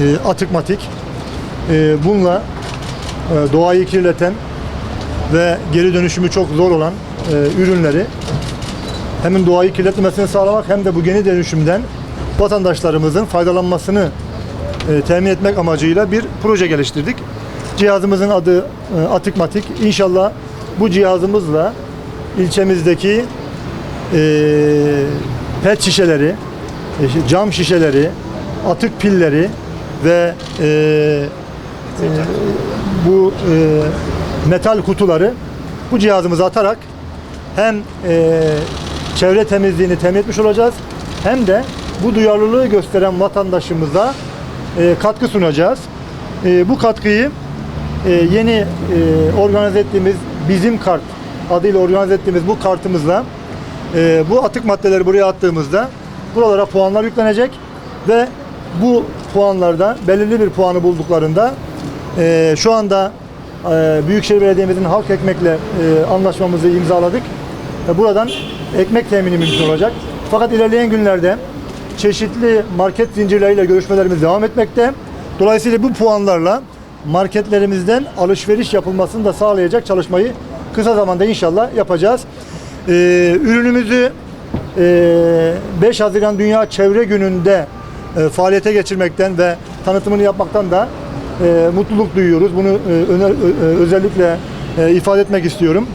e, atık matik. E, bununla e, doğayı kirleten ve geri dönüşümü çok zor olan e, ürünleri hem doğayı kirletmemesini sağlamak hem de bu geri dönüşümden vatandaşlarımızın faydalanmasını e, temin etmek amacıyla bir proje geliştirdik. Cihazımızın adı e, Atık Matik. İnşallah bu cihazımızla ilçemizdeki e, pet şişeleri, e, cam şişeleri, atık pilleri ve e, e, bu e, metal kutuları bu cihazımıza atarak hem e, çevre temizliğini temin etmiş olacağız hem de bu duyarlılığı gösteren vatandaşımıza e, katkı sunacağız. E, bu katkıyı e, yeni e, organize ettiğimiz bizim kart adıyla organize ettiğimiz bu kartımızla e, bu atık maddeleri buraya attığımızda buralara puanlar yüklenecek ve bu puanlarda belirli bir puanı bulduklarında e, şu anda e, Büyükşehir Belediye'mizin halk ekmekle e, anlaşmamızı imzaladık. E, buradan ekmek temini mümkün olacak. Fakat ilerleyen günlerde çeşitli market zincirleriyle görüşmelerimiz devam etmekte. Dolayısıyla bu puanlarla marketlerimizden alışveriş yapılmasını da sağlayacak çalışmayı kısa zamanda inşallah yapacağız. Ee, ürünümüzü e, 5 Haziran Dünya Çevre Günü'nde e, faaliyete geçirmekten ve tanıtımını yapmaktan da e, mutluluk duyuyoruz. Bunu e, öner- ö- özellikle e, ifade etmek istiyorum.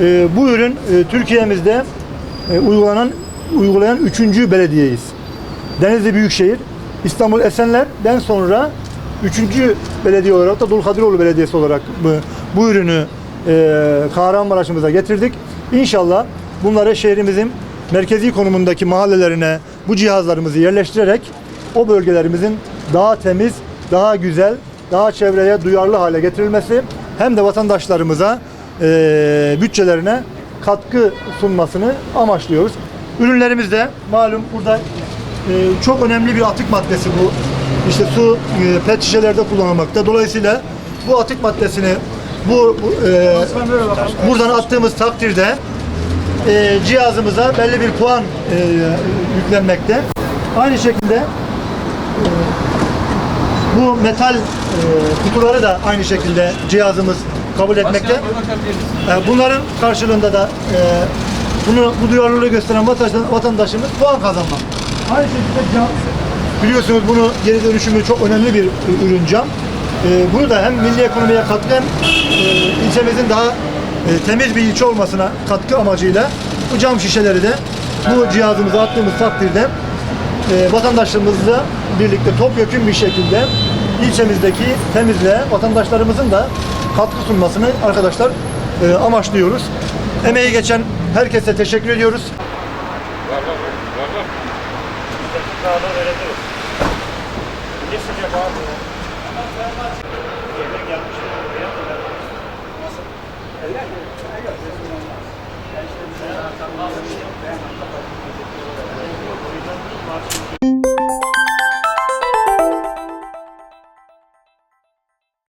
E, bu ürün e, Türkiye'mizde e, uygulanan uygulayan üçüncü belediyeyiz. Denizli Büyükşehir, İstanbul Esenler'den sonra üçüncü belediye olarak da Dulkadiroğlu Belediyesi olarak bu, bu ürünü e, Kahramanmaraş'ımıza getirdik. İnşallah bunları şehrimizin merkezi konumundaki mahallelerine bu cihazlarımızı yerleştirerek o bölgelerimizin daha temiz, daha güzel, daha çevreye duyarlı hale getirilmesi hem de vatandaşlarımıza e, bütçelerine katkı sunmasını amaçlıyoruz. Ürünlerimiz de malum burada e, çok önemli bir atık maddesi bu. İşte su e, pet şişelerde kullanılmakta. Dolayısıyla bu atık maddesini bu, bu, e, buradan attığımız takdirde e, cihazımıza belli bir puan e, yüklenmekte. Aynı şekilde bu metal e, kutuları da aynı şekilde cihazımız kabul etmekte. E, Bunların karşılığında da e, bunu bu duyarlılığı gösteren vatandaş- vatandaşımız puan kazanmak. Aynı şekilde cam. Biliyorsunuz bunu geri dönüşümü çok önemli bir ürün cam. E, bunu da hem milli ekonomiye katkı hem e, ilçemizin daha e, temiz bir ilçe olmasına katkı amacıyla bu cam şişeleri de bu cihazımıza attığımız takdirde e, vatandaşlarımızla birlikte topyekun bir şekilde ilçemizdeki temizliğe vatandaşlarımızın da katkı sunmasını arkadaşlar e, amaçlıyoruz. Emeği geçen herkese teşekkür ediyoruz. watching.